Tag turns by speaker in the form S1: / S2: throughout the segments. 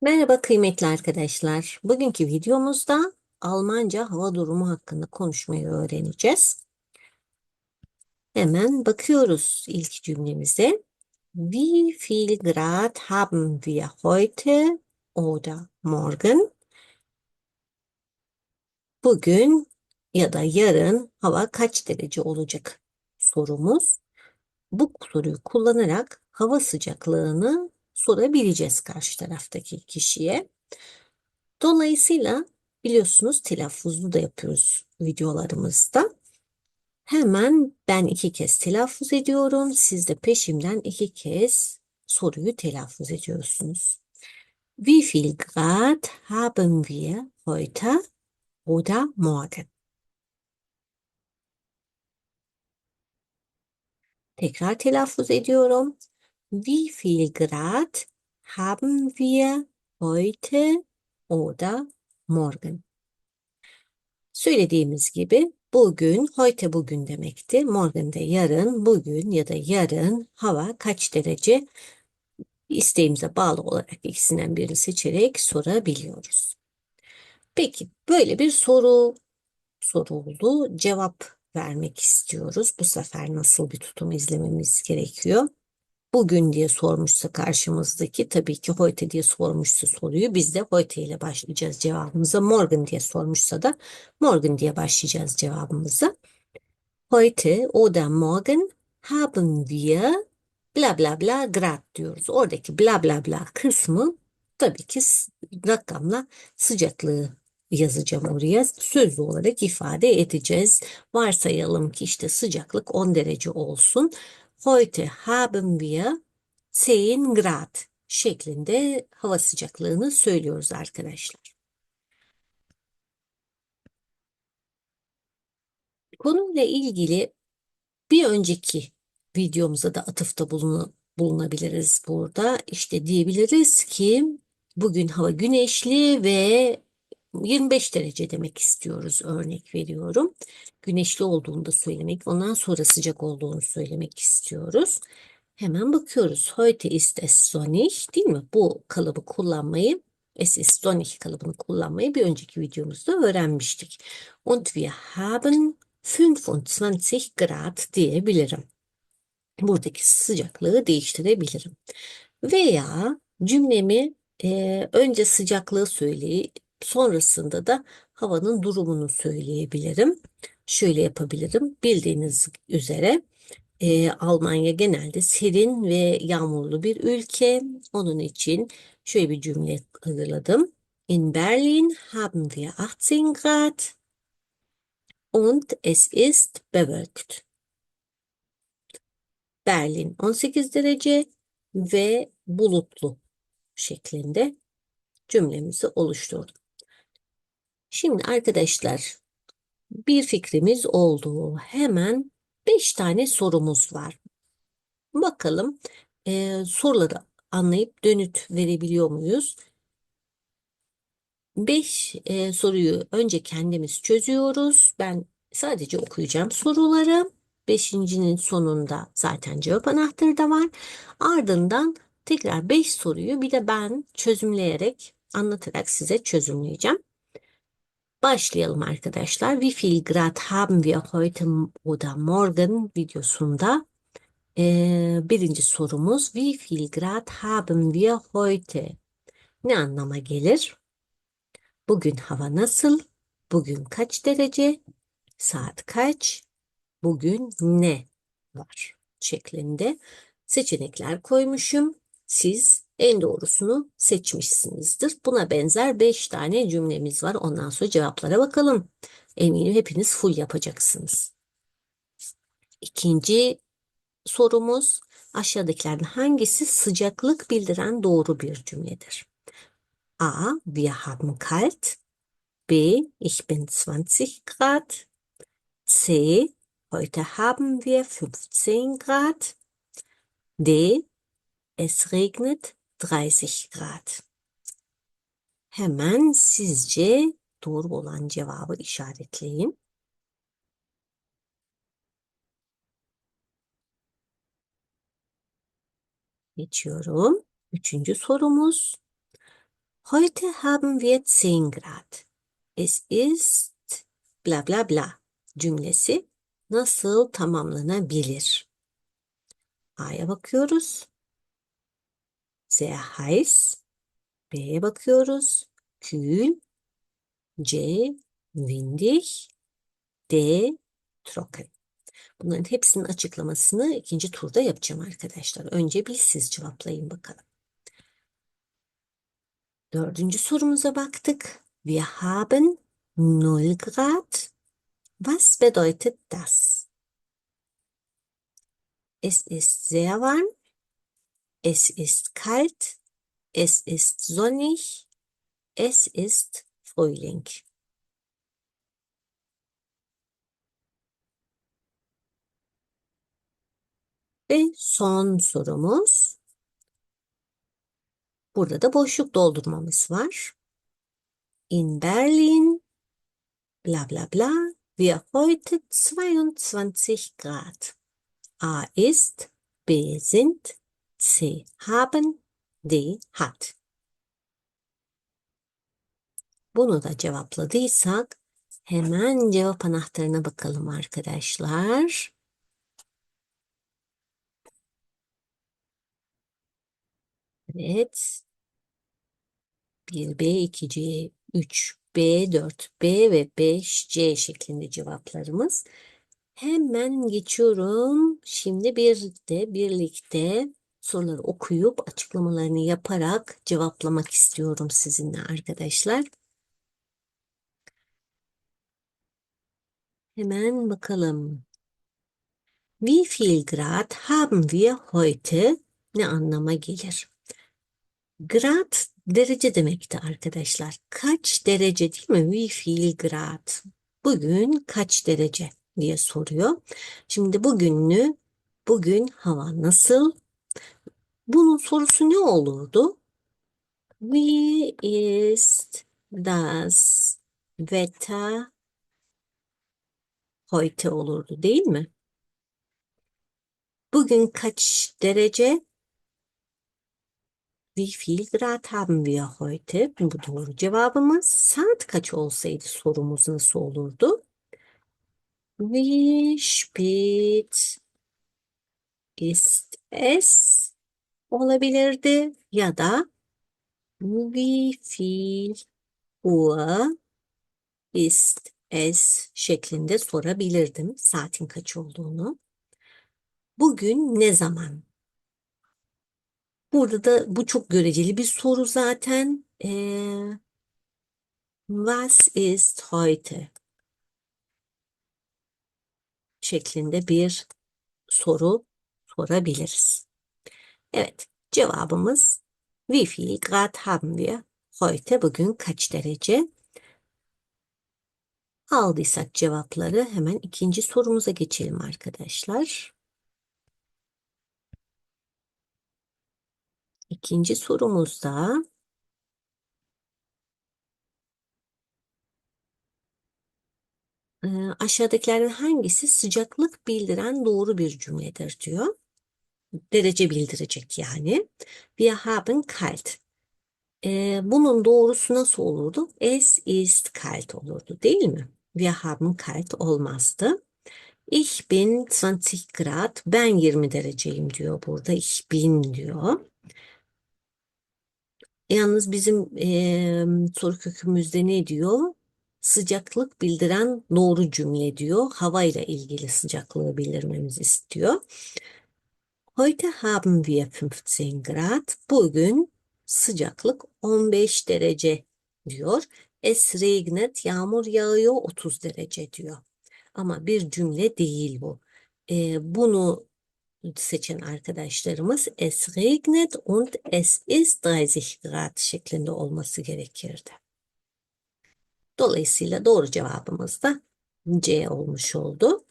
S1: Merhaba kıymetli arkadaşlar. Bugünkü videomuzda Almanca hava durumu hakkında konuşmayı öğreneceğiz. Hemen bakıyoruz ilk cümlemize. Wie viel Grad haben wir heute oder morgen? Bugün ya da yarın hava kaç derece olacak sorumuz. Bu soruyu kullanarak hava sıcaklığını sorabileceğiz karşı taraftaki kişiye. Dolayısıyla biliyorsunuz telaffuzlu da yapıyoruz videolarımızda. Hemen ben iki kez telaffuz ediyorum. Siz de peşimden iki kez soruyu telaffuz ediyorsunuz. Wie viel Grad haben wir heute oder morgen? Tekrar telaffuz ediyorum. Wie viel Grad haben wir heute oder morgen? Söylediğimiz gibi bugün, heute bugün demekti. Morgen de yarın, bugün ya da yarın hava kaç derece? İsteğimize bağlı olarak ikisinden birini seçerek sorabiliyoruz. Peki böyle bir soru soruldu. Cevap vermek istiyoruz. Bu sefer nasıl bir tutum izlememiz gerekiyor? Bugün diye sormuşsa karşımızdaki tabii ki heute diye sormuşsa soruyu biz de heute ile başlayacağız cevabımıza. Morgen diye sormuşsa da morgen diye başlayacağız cevabımıza. Heute oder morgen haben wir bla bla bla grad diyoruz. Oradaki bla bla bla kısmı tabii ki rakamla sıcaklığı yazacağım oraya. Sözlü olarak ifade edeceğiz. Varsayalım ki işte sıcaklık 10 derece olsun. Heute haben wir 10 Grad şeklinde hava sıcaklığını söylüyoruz arkadaşlar. Konuyla ilgili bir önceki videomuza da atıfta bulunabiliriz burada. İşte diyebiliriz ki bugün hava güneşli ve 25 derece demek istiyoruz örnek veriyorum. Güneşli olduğunu da söylemek, ondan sonra sıcak olduğunu söylemek istiyoruz. Hemen bakıyoruz. Heute ist es sonnig değil mi? Bu kalıbı kullanmayı, es ist sonnig kalıbını kullanmayı bir önceki videomuzda öğrenmiştik. Und wir haben 25 Grad diyebilirim. Buradaki sıcaklığı değiştirebilirim. Veya cümlemi e, önce sıcaklığı söyleyip sonrasında da havanın durumunu söyleyebilirim. Şöyle yapabilirim. Bildiğiniz üzere e, Almanya genelde serin ve yağmurlu bir ülke. Onun için şöyle bir cümle hazırladım. In Berlin haben wir 18 Grad und es ist bewölkt. Berlin 18 derece ve bulutlu şeklinde cümlemizi oluşturdum. Şimdi arkadaşlar bir fikrimiz oldu. Hemen 5 tane sorumuz var. Bakalım e, soruları anlayıp dönüt verebiliyor muyuz? 5 e, soruyu önce kendimiz çözüyoruz. Ben sadece okuyacağım soruları. Beşincinin sonunda zaten cevap anahtarı da var. Ardından tekrar 5 soruyu bir de ben çözümleyerek anlatarak size çözümleyeceğim. Başlayalım arkadaşlar. Wie viel Grad haben wir heute oder morgen videosunda ee, birinci sorumuz Wie viel Grad haben wir heute? Ne anlama gelir? Bugün hava nasıl? Bugün kaç derece? Saat kaç? Bugün ne var? şeklinde seçenekler koymuşum. Siz en doğrusunu seçmişsinizdir. Buna benzer 5 tane cümlemiz var. Ondan sonra cevaplara bakalım. Eminim hepiniz full yapacaksınız. İkinci sorumuz aşağıdakilerden hangisi sıcaklık bildiren doğru bir cümledir? A. Wir haben kalt. B. Ich bin 20 Grad. C. Heute haben wir 15 Grad. D. Es regnet 30 Grad. Hemen sizce doğru olan cevabı işaretleyin. Geçiyorum. Üçüncü sorumuz. Heute haben wir 10 Grad. Es ist bla bla bla cümlesi nasıl tamamlanabilir? A'ya bakıyoruz. Sehr heiß. B'ye bakıyoruz. Kühl. C. Windig. D. Trocken. Bunların hepsinin açıklamasını ikinci turda yapacağım arkadaşlar. Önce bir siz cevaplayın bakalım. Dördüncü sorumuza baktık. Wir haben 0 Grad. Was bedeutet das? Es ist sehr warm. Es ist kalt. Es ist sonnig. Es ist Frühling. Ve son sorumuz. Burada da boşluk doldurmamız var. In Berlin bla bla bla wir heute 22 Grad. A ist, B sind, C haben, D hat. Bunu da cevapladıysak hemen cevap anahtarına bakalım arkadaşlar. Evet. 1B, 2C, 3B, 4B ve 5C şeklinde cevaplarımız. Hemen geçiyorum. Şimdi bir de birlikte soruları okuyup açıklamalarını yaparak cevaplamak istiyorum sizinle arkadaşlar. Hemen bakalım. Wie viel Grad haben wir heute? Ne anlama gelir? Grad derece demekti arkadaşlar. Kaç derece değil mi? Wie viel Grad? Bugün kaç derece diye soruyor. Şimdi bugünlü bugün hava nasıl? Bunun sorusu ne olurdu? Wie ist das Wetter heute olurdu değil mi? Bugün kaç derece? Wie viel Grad haben wir heute? Bu doğru cevabımız. Saat kaç olsaydı sorumuz nasıl olurdu? Wie spät ist es? Olabilirdi ya da wie viel Uhr ist es şeklinde sorabilirdim saatin kaç olduğunu. Bugün ne zaman? Burada da bu çok göreceli bir soru zaten. Ee, was ist heute? şeklinde bir soru sorabiliriz. Evet, cevabımız wie viel Grad haben wir heute? Bugün kaç derece? Aldıysak cevapları hemen ikinci sorumuza geçelim arkadaşlar. İkinci sorumuzda aşağıdakilerden hangisi sıcaklık bildiren doğru bir cümledir diyor. Derece bildirecek yani. Wir haben kalt. E, bunun doğrusu nasıl olurdu? Es ist kalt olurdu değil mi? Wir haben kalt olmazdı. Ich bin 20 Grad. Ben 20 dereceyim diyor burada. Ich bin diyor. Yalnız bizim e, soru kökümüzde ne diyor? Sıcaklık bildiren doğru cümle diyor. Hava ile ilgili sıcaklığı bildirmemizi istiyor. Heute haben wir 15 Grad. Bugün sıcaklık 15 derece diyor. Es regnet, yağmur yağıyor 30 derece diyor. Ama bir cümle değil bu. E, bunu seçen arkadaşlarımız es regnet und es ist 30 Grad şeklinde olması gerekirdi. Dolayısıyla doğru cevabımız da C olmuş oldu.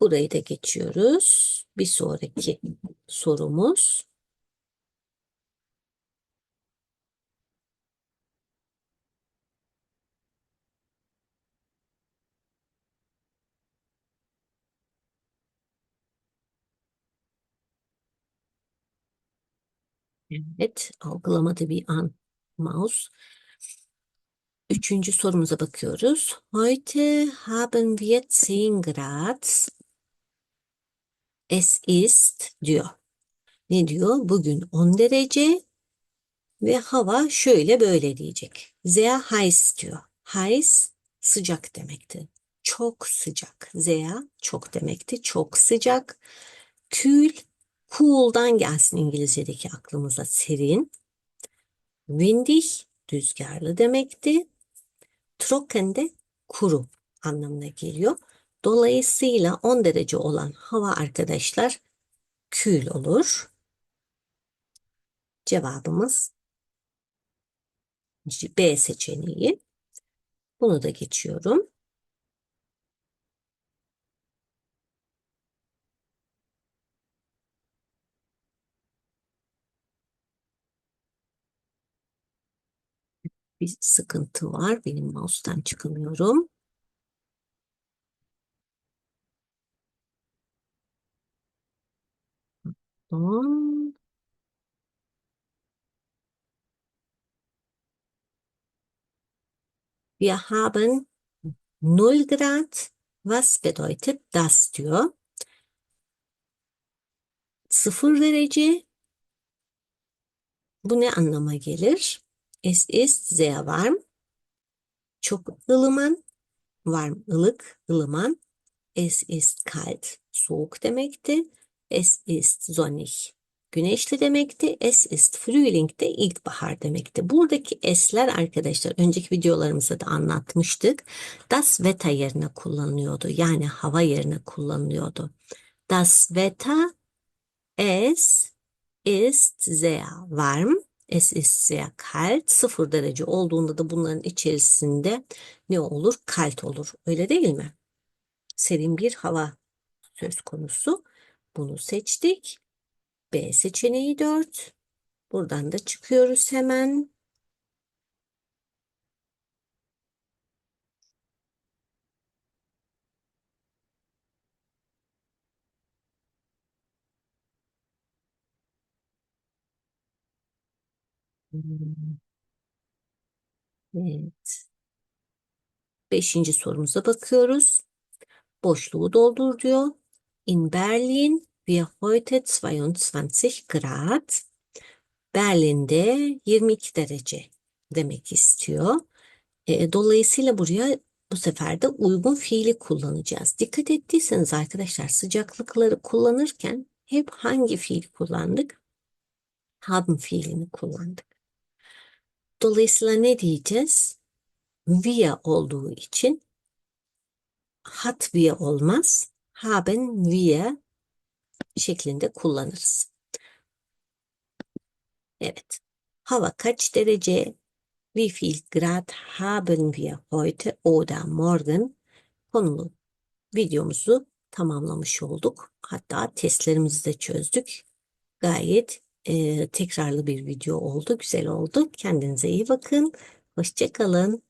S1: Burayı da geçiyoruz. Bir sonraki sorumuz. Evet, algılamadı bir an mouse. Üçüncü sorumuza bakıyoruz. Heute haben wir 10 Grad. Es ist diyor. Ne diyor? Bugün 10 derece ve hava şöyle böyle diyecek. Sehr heiß diyor. Heiß sıcak demekti. Çok sıcak. Sehr çok demekti. Çok sıcak. Kühl, cool'dan gelsin İngilizce'deki aklımıza serin. Windig rüzgarlı demekti. Trocken de kuru anlamına geliyor. Dolayısıyla 10 derece olan hava arkadaşlar kühl olur. Cevabımız B seçeneği. Bunu da geçiyorum. Bir sıkıntı var. Benim mouse'tan çıkamıyorum. Tamam. Wir haben 0 Grad. Was bedeutet das diyor. 0 derece. Bu ne anlama gelir? Es ist sehr warm. Çok ılıman. Warm ılık, ılıman. Es ist kalt. Soğuk demekti. Es ist sonnig. Güneşli demekti. Es ist Frühling de ilkbahar demekti. Buradaki esler arkadaşlar önceki videolarımızda da anlatmıştık. Das Wetter yerine kullanılıyordu. Yani hava yerine kullanılıyordu. Das Wetter es ist sehr warm. Es ist sehr kalt. Sıfır derece olduğunda da bunların içerisinde ne olur? Kalt olur. Öyle değil mi? Serin bir hava söz konusu. Bunu seçtik. B seçeneği 4. Buradan da çıkıyoruz hemen. Evet. Beşinci sorumuza bakıyoruz. Boşluğu doldur diyor. In Berlin wir heute 22 Grad. Berlin'de 22 derece demek istiyor. E, dolayısıyla buraya bu sefer de uygun fiili kullanacağız. Dikkat ettiyseniz arkadaşlar sıcaklıkları kullanırken hep hangi fiil kullandık? Haben fiilini kullandık. Dolayısıyla ne diyeceğiz? Wir olduğu için hat wir olmaz. Haben wir şeklinde kullanırız. Evet. Hava kaç derece? Wie viel Grad haben wir heute oder morgen? Konulu videomuzu tamamlamış olduk. Hatta testlerimizi de çözdük. Gayet e, tekrarlı bir video oldu. Güzel oldu. Kendinize iyi bakın. Hoşçakalın.